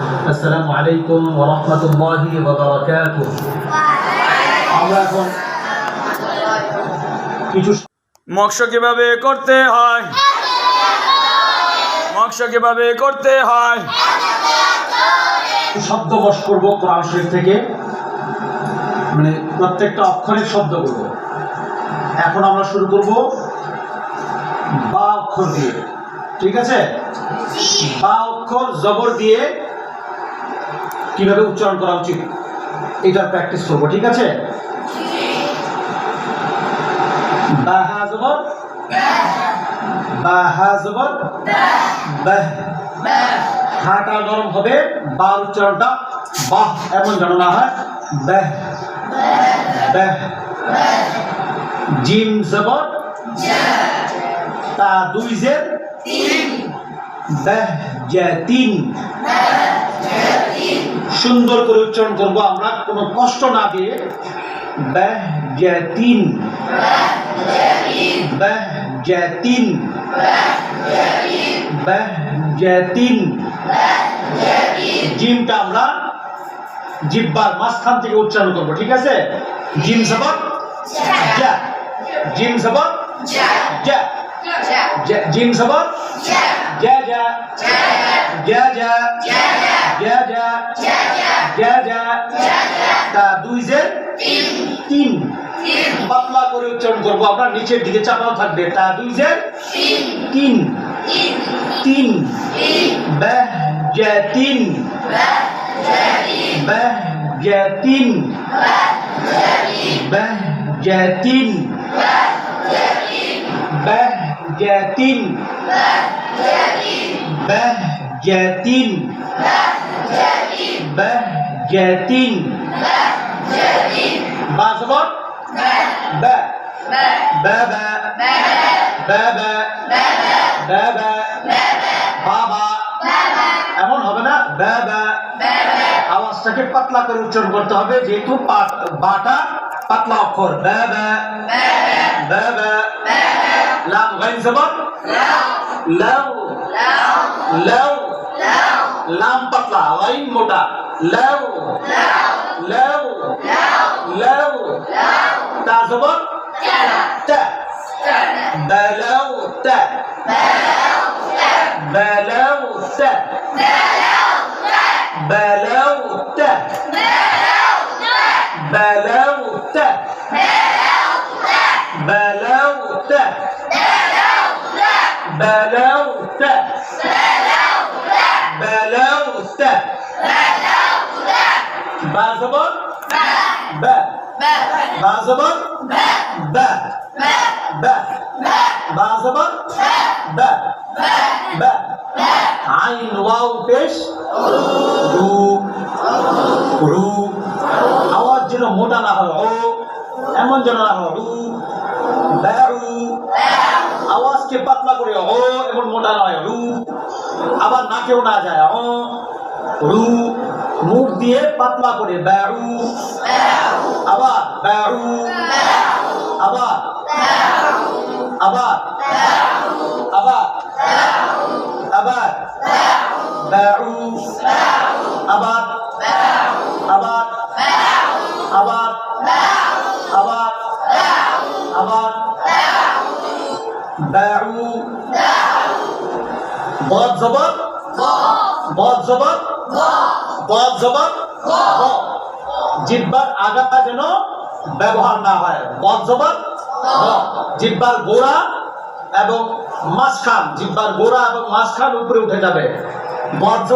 আসসালামু আলাইকুম ওয়া রাহমাতুল্লাহি ওয়া বারাকাতুহু। আমরা এখন কিছু মৎস্য কীভাবে করতে হয়? মৎস্য কীভাবে করতে হয়? শব্দ বস করব কোরআন শরীফ থেকে। মানে প্রত্যেকটা অক্ষরের শব্দ করব। এখন আমরা শুরু করব বা অক্ষর দিয়ে। ঠিক আছে? বা অক্ষর জবর দিয়ে কীভাবে উচ্চারণ করা উচিত? এটার প্র্যাকটিস করব, ঠিক আছে? বা হা জবর। বা হা জবর। বাহ। হাটা নরম হবে বা উচ্চারণটা বাহ এমন যেন না হয়। বেহ। বেহ। জিম, জবর। তা দুই জের। বেহ তিন। সুন্দর করে উচ্চারণ করব আমরা। কোনো কষ্ট না দিয়ে। বেহ জে তিন জিমটা আমরা জিব্বার মাঝখান থেকে উচ্চারণ করব ঠিক আছে? জিম সবক জিম সবক যা যা- জিম সবক যা যা যা যা যা যা যা যা তা দুই যে? তিন। পাতলা করে উচ্চারণ করব। আমরা নিচের দিকে চাপানো থাকবে। তা দুই যে? তিন। তিন। বেহ জে তিন। বেহ জে তিন। বেহ জে তিন। বেহ بهجة بهجة بهجة بهجة با بابا بابا بابا বাবা এমন হবে না? বাবা আওয়াজটাকে পাতলা করে উচ্চারণ করতে হবে, যেহেতু বাটা পাতলা অক্ষর। বাবা বাবা làm gánh dâm lâu. Lâu. Làm bật là lấy một đà lâu. Lâu. Lâu. Ta dâm ta bè lâu ta bè lâu ta bè lâu ta bè lâu ta আইন ওয়াও পেশ রু রু আওয়াজ যেন মোটা না হয় ও এমন যেন না হয় রু ব্যারু আওয়াজকে পাতলা করে ও এমন মোটা নয় রু আবার না কেউ না যায় ও রু মুখ দিয়ে পাতলা করে ব্যারু আবার ব্যারু আবার আবার ব্যারু আবার আবার আবার আবার আবার ব্যারু বদ জবর বদ জবর বদ জবর জিব্বার আগাটা যেন ব্যবহার না হয়। বদ জবর জিব্বার গোড়া এবং মাঝখান। জিব্বার গোড়া এবং মাঝখান উপরে উঠে যাবে। বদ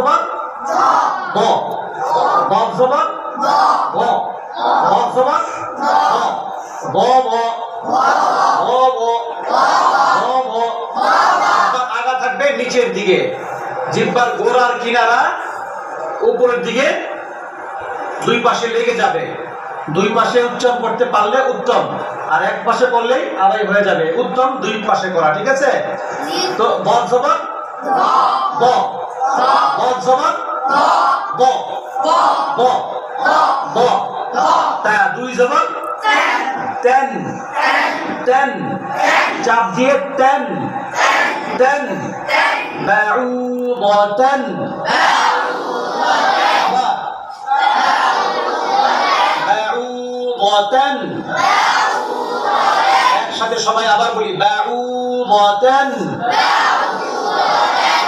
ব। বদ জবর ব। বদ জবর ব। ব ব। ব ব। আগা থাকবে নিচের দিকে। জিব্বার গোড়ার কিনারা উপরের দিকে দুই পাশে লেগে যাবে। দুই পাশে উচ্চারণ করতে পারলে উত্তম। আর এক পাশে করলেই আদায় হয়ে যাবে। উত্তম দুই পাশে করা ঠিক আছে? তো বদ জবান? ব। বদ জমান ব ব দুই জমান টেন টেন চাপ দিয়ে টেন টেন بعوضة بعوضة একসাথে সবাই আবার বলি بعوضة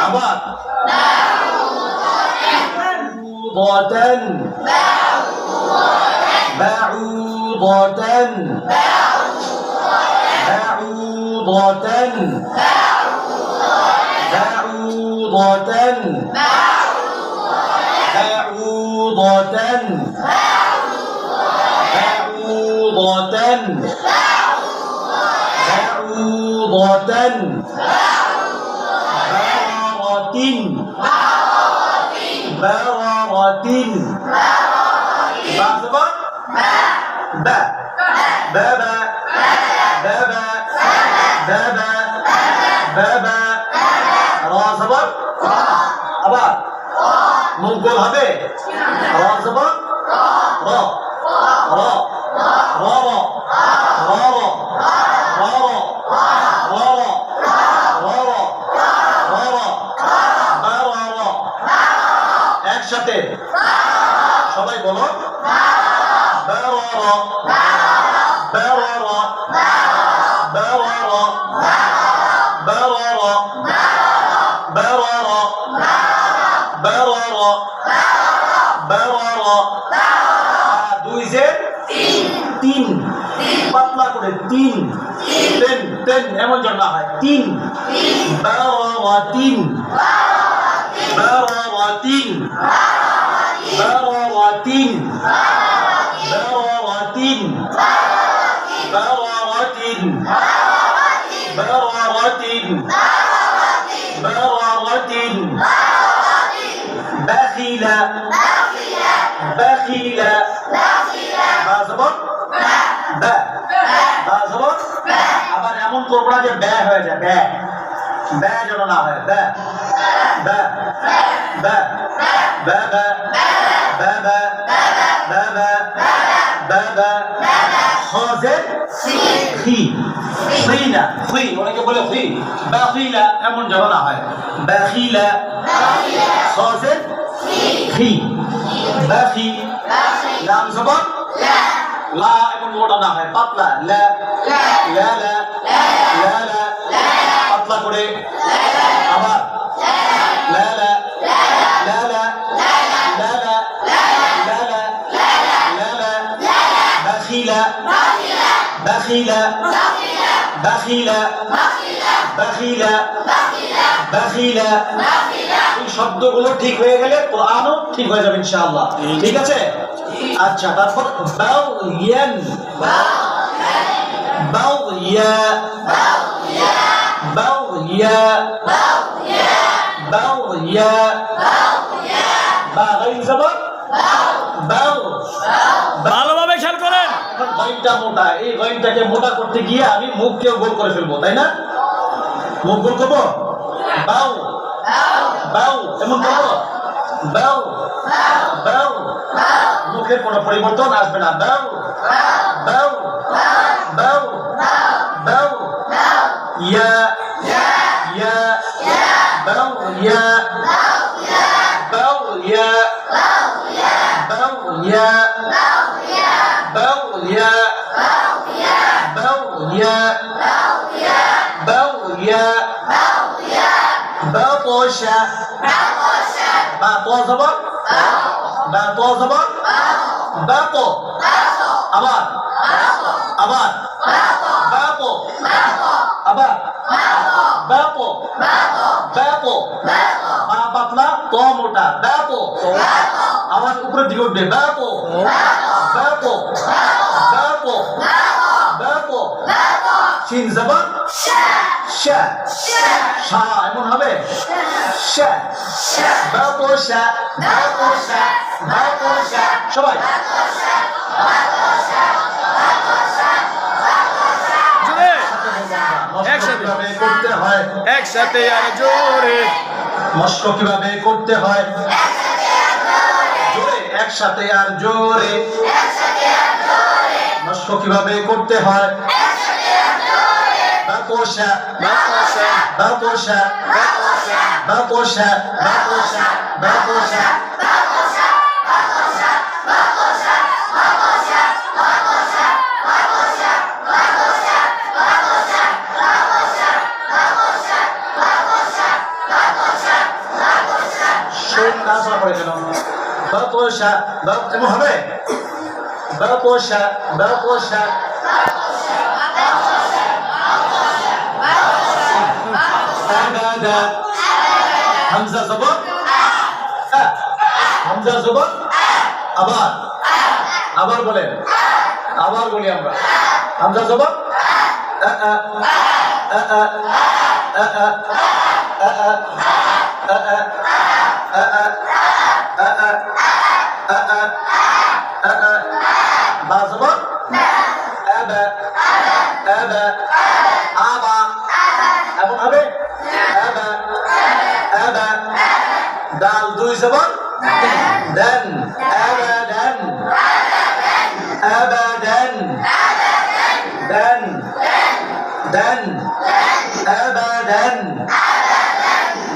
আবার। بعوضة بعوضة بعوضة بعوضة بعوضة بعوضة بعوضة بعوضة بعوضة بارة বারাতিন বা জবর বা বাবা বাবা বাবা বাবা রা জবর আবার মুখ গোল হবে برر برر برر দুই যে তিন পাতলা করে তিন তেন তেন এমন জন্য হয় তিন বারাওয়াতিন বারাওয়াতিন বারাওয়াতিন বারাওয়াতিন বারাওয়াতিন বারাওয়াতিন বারাওয়াতিন বাখিলা বাখিলা বা জবর বা বা জবর আবার এমন করব না যে ব্যয় হয়ে যায় ব্যয় ব্যয় যেন না হয় ব্যয় ব্যয় ব্যয় ব্যয় ব্যয় ব্যয় ব্যয় ব্যয় ব্যয় ব্যয় খজে খি খিনা খি অনেকে বলে খি বাখিলা এমন যেন না হয় বাখিলা খজে খি বাখি লাম জবর লা এমন মোটা না হয় পাতলা লা লা লা লা লা بخيل بخيل بخيل بخيل এই শব্দগুলো ঠিক হয়ে গেলে কোরআনও ঠিক হয়ে যাবে ইনশাআল্লাহ। ঠিক আছে? আচ্ছা তারপর বাউ ইয়ান। বাউ ইয়া। বাউ ইয়া। বাউ ইয়া। বাউ ইয়া বা গাইর বাউ বাউ করেন গইনটা মোটা। এই গইনটাকে মোটা করতে গিয়ে আমি মুখকেও গোল করে ফেলব, তাই না? মুখ গোল করব? বাউ। বাউ। এমন করব? বাউ। বাউ। মুখের কোনো পরিবর্তন আসবে না। বাউ। বাউ। বাউ। বাউ। ইয়া। ইয়া। বাউ। ইয়া। بغيا بغيا بطشا بطو زبر بطو زبر بطو আবার আবার বাপো আবার বাপো বাপো বা পাতলা ত মোটা বাপো আবার উপরের দিকে উঠবে বাপো বাপো বাপো সিন জবর এমন হবে? সবাই। একসাথে। আর জোরে। মস্ক কীভাবে করতে হয়? জোরে। একসাথে আর জোরে। মস্ক কীভাবে করতে হয়? Bakoşa, bakoşa, bakoşa, bakoşa, bakoşa, bakoşa, bakoşa, bakoşa, bakoşa, bakoşa, bakoşa, bakoşa, bakoşa, bakoşa, bakoşa, bakoşa, bakoşa, bakoşa, bakoşa, bakoşa. Şundan sonra böyle canım. Bakoşa, bak, Muhammed. Bakoşa, bakoşa, আবাদা হামজা জবর? হামজা জবর? আবার? আবার বলেন। আবার বলি আমরা। হামজা জবর? বা জবর? আবা আবা disebut dan. Abadan. Abadan. Dan. Dan. Abadan.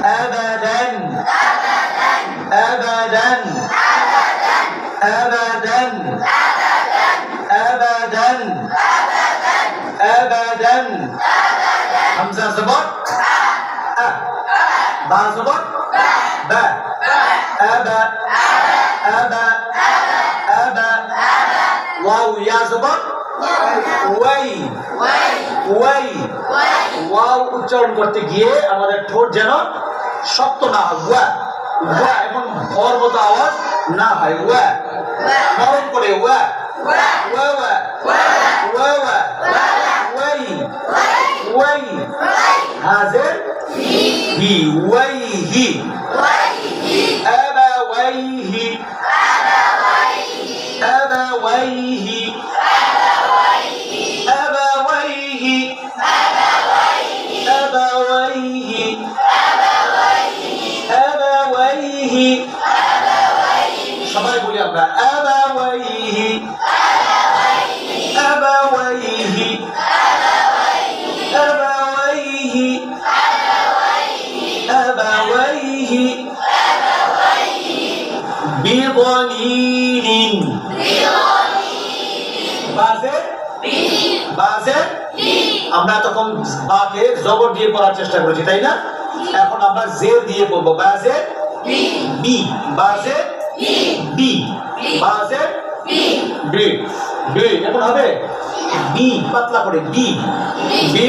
Abadan. Abadan. Abadan. Abadan. Abadan. Hamzah sebut? A. Ba sebut? Ba. জবর বা আবা আবা আবা ওয়াও ইয়া জবর ওয়াই ওয়াই ওয়াও উচ্চারণ করতে গিয়ে আমাদের ঠোঁট যেন শক্ত না হয় ওয়া ওয়া এমন ভর মতো আওয়াজ না হয় ওয়া নরম করে ওয়া ওয়া ওয়া ওয়া ওয়া Y Y Hajer he why he أبويه أبويه বিগলিলিন বাজে? বাজে? আমরা তখন বাকে জবর দিয়ে পড়ার চেষ্টা করেছি, তাই না? এখন আমরা জে দিয়ে পড়ব। বাজে? বি। বাজে? বি। বাজে? বি। বি। এখন হবে? বি। পাতলা করে, বি। বি।